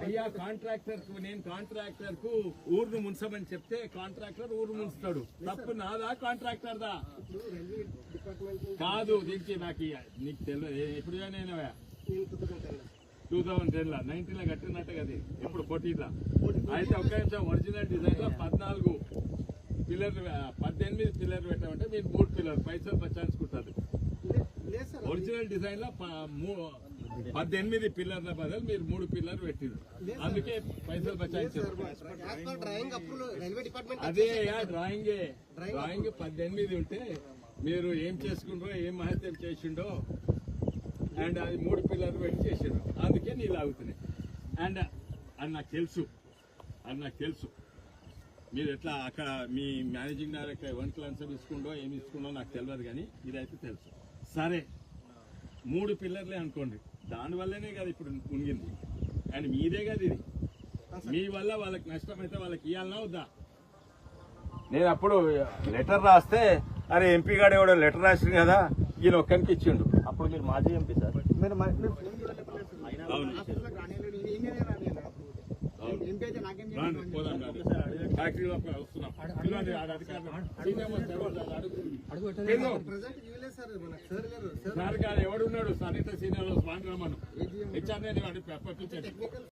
అయ్యా కాంట్రాక్టర్కు నేను కాంట్రాక్టర్కు ఊరును ముంచమని చెప్తే కాంట్రాక్టర్ ఊరు ముంచుతాడు. తప్పు నాదా కాంట్రాక్టర్ దా కాదు దీనికి నాకు. నీకు తెలియదు ఎప్పుడు నేను నేను కుదురుకుంటాను టూ థౌసండ్ టెన్ లా నైన్టీన్లో కట్టినట్టు కదా ఇప్పుడు ఫోర్టీన్ లా అయితే ఒక్క నిమిషం ఒరిజినల్ డిజైన్లో పద్నాలుగు పిల్లర్లు పద్దెనిమిది పిల్లర్లు పెట్టామంటే మీరు మూడు పిల్లర్ పైసలు సార్ ఒరిజినల్ డిజైన్లో పద్దెనిమిది పిల్లర్ల బదులు మీరు మూడు పిల్లర్లు పెట్టిండ్రు అందుకే పైసలు డిపార్ట్మెంట్ అదే డ్రాయింగ్. డ్రాయింగ్ పద్దెనిమిది ఉంటే మీరు ఏం చేసుకుండ్రో ఏం మహత్యం చేసిండో అండ్ అది మూడు పిల్లర్లు పెట్టి చేసిండ్రు. అందుకే నీళ్ళు ఆగుతున్నాయి. అండ్ అది నాకు తెలుసు. అది నాకు తెలుసు. మీరు ఎట్లా అక్కడ మీ మేనేజింగ్ డైరెక్టర్ వన్ క్లాన్స్ ఇస్తుండో ఏమి ఇస్తుండో నాకు తెలియదు కానీ ఇదైతే తెలుసు. సరే. మూడు పిల్లర్లే అనుకోండి. దానివల్లనే కదా ఇప్పుడు మునిగింది. అండ్ మీదే కదా ఇది. మీ వల్ల వాళ్ళకి నష్టం అయితే వాళ్ళకి ఇవ్వాలన్నా వద్దా? నేను అప్పుడు లెటర్ రాస్తే అరే ఎంపీ గారు ఎవడో లెటర్ రాసిండు కదా ఈయన ఒక్కరికి ఇచ్చిండు. అప్పుడు మీరు మాజీ ఎంపీ సార్. మీరు సార్ ఎవడున్నాడు? సరిత సీనియర్ స్వామి రమ్మను హెచ్ఆర్ నేను టెక్నికల్